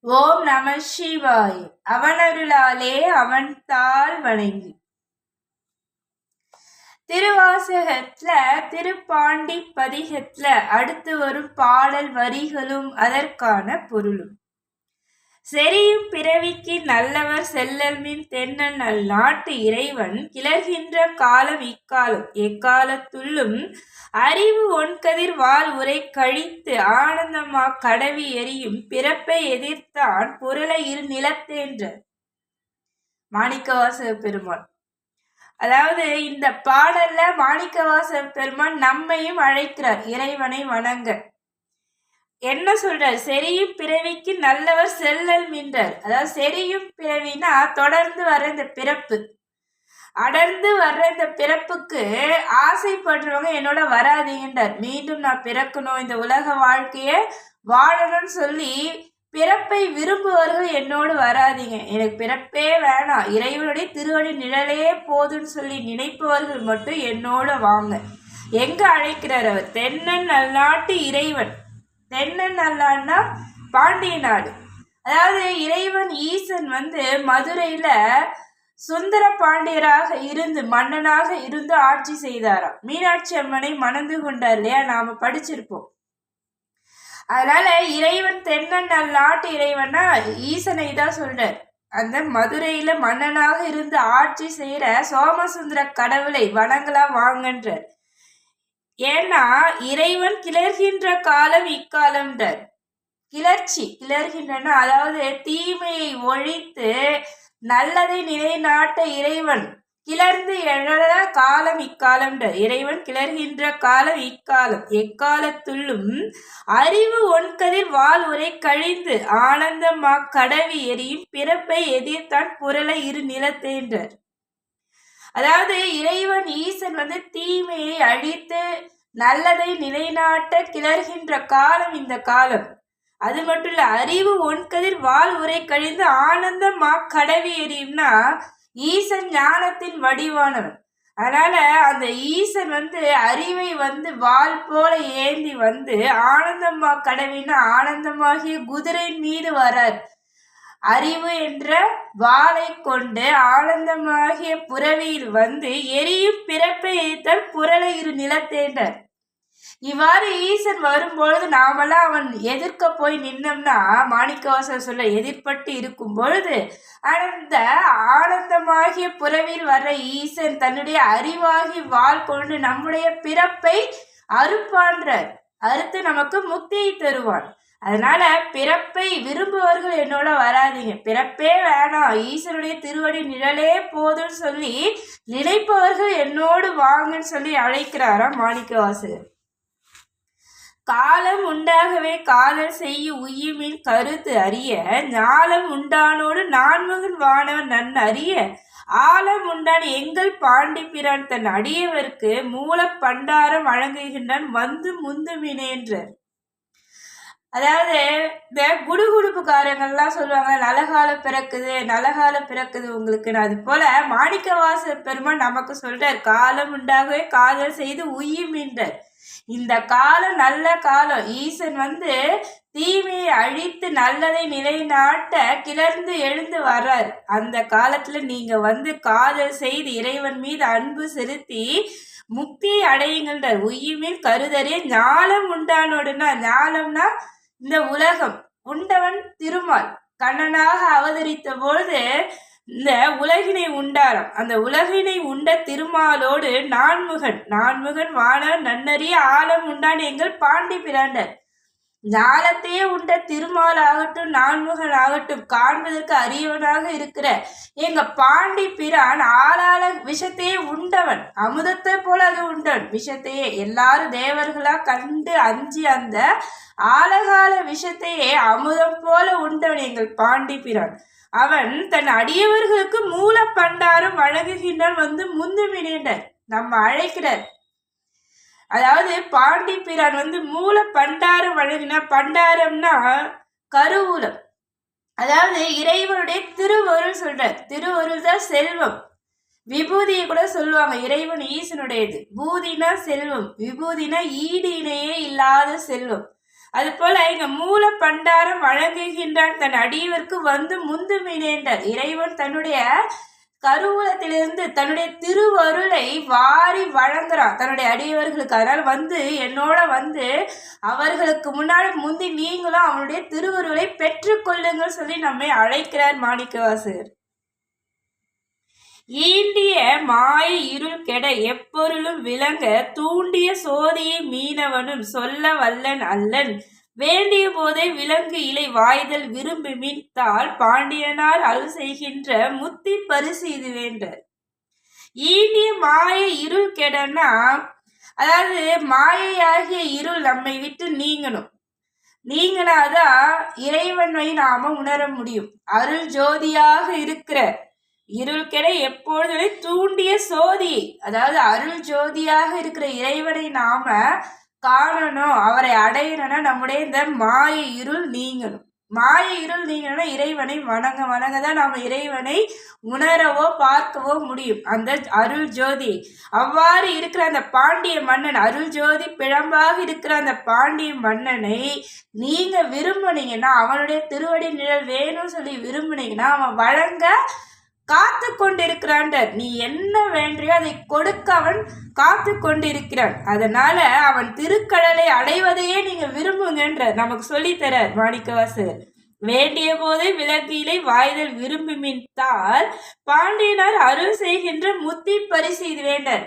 ஓம் நம சிவாய். அவனருளாலே அவன் தாள் வணங்கி. திருவாசகத்துல திருப்பாண்டி பதிகத்துல அடுத்து வரும் பாடல் வரிகளும் அதற்கான பொருளும். செரியும் பிறவிக்கு நல்லவர் செல்லல் மின் தென்னன் நல் நாட்டு இறைவன் கிளர்கின்ற காலம் இக்காலம். எக்காலத்துள்ளும் அறிவு ஒன்கதிர் வாழ் உரை கழித்து ஆனந்தமா கடவி எரியும் பிறப்பை எதிர்த்தான் புரளை இரு நிலத்தேன்ற. மாணிக்கவாச பெருமான். அதாவது இந்த பாடல்ல மாணிக்கவாச பெருமான் நம்மையும் அழைக்கிறார். இறைவனை வணங்க. என்ன சொல்றார்? செரியும் பிறவிக்கு நல்லவர் செல்லல் மின்றார் அதாவது செரியும் பிறவினா தொடர்ந்து வர்ற இந்த பிறப்பு. அடர்ந்து வர்ற இந்த பிறப்புக்கு ஆசைப்படுறவங்க என்னோட வராதீங்கன்றார். மீண்டும் நான் பிறக்கணும். இந்த உலக வாழ்க்கைய வாழணும்னு சொல்லி பிறப்பை விரும்புவர்கள் என்னோடு வராதிங்க. எனக்கு பிறப்பே வேணாம். இறைவனுடைய திருவடி நிழலே போதுன்னு சொல்லி நினைப்பவர்கள் மட்டும் என்னோட வாங்க. எங்க அழைக்கிறார் அவர்? தென்னன் நல்லாட்டு இறைவன். தென்னன் நல்லான்னா பாண்டிய நாடு. அதாவது இறைவன் ஈசன் வந்து மதுரையில சுந்தர பாண்டியராக இருந்து மன்னனாக இருந்து ஆட்சி செய்தாராம். மீனாட்சி அம்மனை மணந்து கொண்டார் இல்லையா? நாம படிச்சிருப்போம். அதனால இறைவன் தென்னன் நாட்டு இறைவனா ஈசனை தான் சொல்றார். அந்த மதுரையில மன்னனாக இருந்து ஆட்சி செய்யற சோமசுந்தர கடவுளை வணங்கலாம் வாங்கன்றார். ஏன்னா இறைவன் கிளர்கின்ற காலம் இக்காலம்ன்றார் கிளர்ச்சி கிளர்கின்றன அதாவது தீமையை ஒழித்து நல்லதை நிலைநாட்ட இறைவன் கிளர்ந்து எழற காலம் இக்காலம் இறைவன் கிளர்கின்ற காலம் இக்காலம். எக்காலத்துள்ளும் அறிவு ஒன்கதிர் வாழ் உரை கழிந்து ஆனந்தமா கடவி எரியும் பிறப்பை எதிர்த்தான் புரள இரு நிலத்தேன்றார். அதாவது இறைவன் ஈசன் வந்து தீமையை அழித்து நல்லதை நிலைநாட்ட கிளர்கின்ற காலம் இந்த காலம். அது மட்டும் இல்ல அறிவு ஒன்கதிர் வால் உரை கழிந்து ஆனந்தமா கடவி எறியும்னா ஈசன் ஞானத்தின் வடிவானவன். அதனால அந்த ஈசன் வந்து அறிவை வந்து வால் போல ஏந்தி வந்து ஆனந்தமா கடவின்னா ஆனந்தமாகிய குதிரையின் மீது வரார். அறிவு என்ற வாளை கொண்டு ஆனந்தமாகிய புறவியில் வந்து எரியும் பிறப்பை எய்த்தல் புரளை இரு நிலத்தேண்டர். இவ்வாறு ஈசன் வரும்பொழுது நாமெல்லாம் அவன் எதிர்க்க போய் நின்னோம்னா மாணிக்கவாசன் சொல்ல எதிர்பட்டு இருக்கும் பொழுது அந்த ஆனந்தமாகிய புறவில் வர்ற ஈசன் தன்னுடைய அறிவாகி வாழ் கொண்டு நம்முடைய பிறப்பை அறுப்பான்றார். அறுத்து நமக்கு முக்தியை தருவான். அதனால பிறப்பை விரும்புவர்கள் என்னோட வராதிங்க. பிறப்பே வேணாம். ஈஸ்வருடைய திருவடி நிழலே போதும்னு சொல்லி நினைப்பவர்கள் என்னோடு வாங்கன்னு சொல்லி அழைக்கிறாராம் மாணிக்கவாசகர். காலம் உண்டாகவே காலம் செய்ய உயிமின் கருத்து அறிய ஞாலம் உண்டானோடு நான்மகன் வானவன் நன் அறிய ஆலம் உண்டான் எங்கள் பாண்டிப்பிரான் தன் அடியவருக்கு மூல பண்டாரம் வழங்குகின்றான் வந்து முந்துமினேன்றார் அதாவது இந்த குடுகுடுப்புக்காரங்கள்லாம் சொல்லுவாங்க நலகால பிறக்குது நலகால பிறக்குது உங்களுக்குன்னு அது போல மாணிக்கவாச பெருமான் நமக்கு சொல்றார் காலம் உண்டாகவே காதல் செய்து உய்யுமின்றார் இந்த காலம் நல்ல காலம். ஈசன் வந்து தீமையை அழித்து நல்லதை நிலைநாட்ட கிளர்ந்து எழுந்து வர்றார். அந்த காலத்துல நீங்க வந்து காதல் செய்து இறைவன் மீது அன்பு செலுத்தி முக்தியை அடையுங்கள்ன்ற உய்யுமின் கருதறிய ஞானம் உண்டானோடுனா ஞானம்னா இந்த உலகம் உண்டவன் திருமால். கண்ணனாக அவதரித்த பொழுது இந்த உலகினை உண்டாரம் அந்த உலகினை உண்ட திருமாலோடு நான்முகன் நான்முகன் வாழ நன்னறிய ஆழம் உண்டான் எங்கள் பாண்டி பிராண்டர் ஞானத்தையே உண்ட திருமால் ஆகட்டும் நான்முகன் ஆகட்டும் காண்பதற்கு அரியவனாக இருக்கிற எங்க பாண்டி பிரான் ஆளாள விஷத்தையே உண்டவன் அமுதத்தை போல அது உண்டவன். விஷத்தையே எல்லாரும் தேவர்களா கண்டு அஞ்சி அந்த ஆழகால விஷத்தையே அமுதம் போல உண்டவன் எங்கள் பாண்டி பிரான். அவன் தன் அடியவர்களுக்கு மூல பண்டாரம் வழங்குகின்றான் வந்து முந்துமினேண்டர் நம்ம அழைக்கிறார். அதாவது பாண்டி பிரான் வந்து மூல பண்டாரம் வழங்கின பண்டாரம்னா கருவூலம். அதாவது இறைவனுடைய திருவருள் சொல்றார். திருவருள் தான் செல்வம். விபூதியை கூட சொல்லுவாங்க. இறைவன் ஈசனுடையது. பூதினா செல்வம். விபூதினா ஈடு இணையே இல்லாத செல்வம். அது போல இங்க மூல பண்டாரம் வழங்குகின்றான் தன் அடியவர்க்கு வந்து முந்து மீனேன்றார் இறைவன் தன்னுடைய கருவூலத்திலிருந்து தன்னுடைய திருவருளை வாரி வழங்குறான் தன்னுடைய அடியவர்களுக்கு. அதனால் வந்து என்னோட வந்து அவர்களுக்கு முன்னாடி முந்தி நீங்களும் அவனுடைய திருவருளை பெற்றுக்கொள்ளுங்கள் சொல்லி நம்மை அழைக்கிறார் மாணிக்கவாசர். ஈண்டிய மாய இருள் கெட எப்பொருளும் விளங்க தூண்டிய சோதியை மீனவனும் சொல்ல வல்லன் அல்லன். வேண்டிய போதே விலங்கு இலை வாய்தல் விரும்பி மீட்டால் பாண்டியனார் அல் செய்கின்ற முத்தி பரிசு இது வேண்ட. ஈண்டிய மாய இருள் கெடனா அதாவது மாயையாகிய இருள் நம்மை விட்டு நீங்கணும். நீங்கனாதான் இறைவனை நாம உணர முடியும். அருள் ஜோதியாக இருக்கிற இருள் கெட எப்பொழுதுமே தூண்டிய சோதி அதாவது அருள் ஜோதியாக இருக்கிற இறைவனை நாம காணணும் அவரை அடையணும்னா நம்முடைய இந்த மாய இருள் நீங்கணும். மாய இருள் நீங்கணும்னா இறைவனை வணங்க வணங்க தான் நாம் இறைவனை உணரவோ பார்க்கவோ முடியும். அந்த அருள் ஜோதி. அவ்வாறு இருக்கிற அந்த பாண்டிய மன்னன் அருள் ஜோதி பிழம்பாக இருக்கிற அந்த பாண்டிய மன்னனை நீங்க விரும்புனீங்கன்னா அவனுடைய திருவடி நிழல் வேணும்னு சொல்லி விரும்புனீங்கன்னா அவன் வழங்க காத்து கொண்டிருக்கிறான் நீ என்ன வேண்டியோ அதை கொடுக்க அவன் காத்து கொண்டிருக்கிறான் அதனால அவன் திருக்கடலை அடைவதையே நீங்க விரும்புங்கன்ற நமக்கு சொல்லித்தரார் மாணிக்கவாசகர். வேண்டிய போதே விலகிலை வாய்தல் விரும்பி மின்தால் பாண்டியனார் அருள் செய்கின்ற முத்தி பரிசு இது வேண்டர்.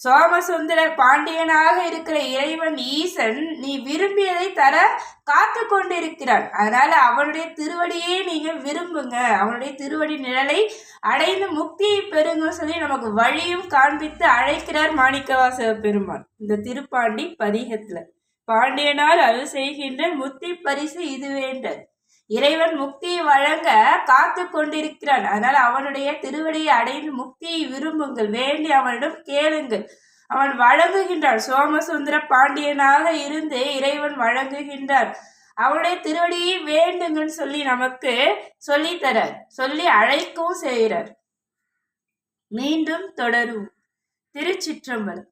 சோமசுந்தர பாண்டியனாக இருக்கிற இறைவன் ஈசன் நீ விரும்பியதை தர காத்து கொண்டிருக்கிறான். அதனால அவனுடைய திருவடியே நீங்க விரும்புங்க. அவனுடைய திருவடி நிழலை அடைந்து முக்தியை பெறுங்க சொல்லி நமக்கு வழியும் காண்பித்து அழைக்கிறார் மாணிக்கவாச பெருமான் இந்த திருப்பாண்டி பதிகத்துல. பாண்டியனால் அருள் செய்கின்ற முத்தி பரிசு இது வேண்ட இறைவன் முக்தியை வழங்க காத்து கொண்டிருக்கிறான். அதனால் அவனுடைய திருவடியை அடைந்து முக்தியை விரும்புங்கள். வேண்டி அவனிடம் கேளுங்கள். அவன் வழங்குகின்றான். சோமசுந்தர பாண்டியனாக இருந்து இறைவன் வழங்குகின்றான் அவனுடைய திருவடியை வேண்டுங்கன்னு சொல்லி நமக்கு சொல்லித்தரார் சொல்லி அழைக்கவும் செய்கிறார். மீண்டும் தொடரும் திருச்சிற்றம்பலம்.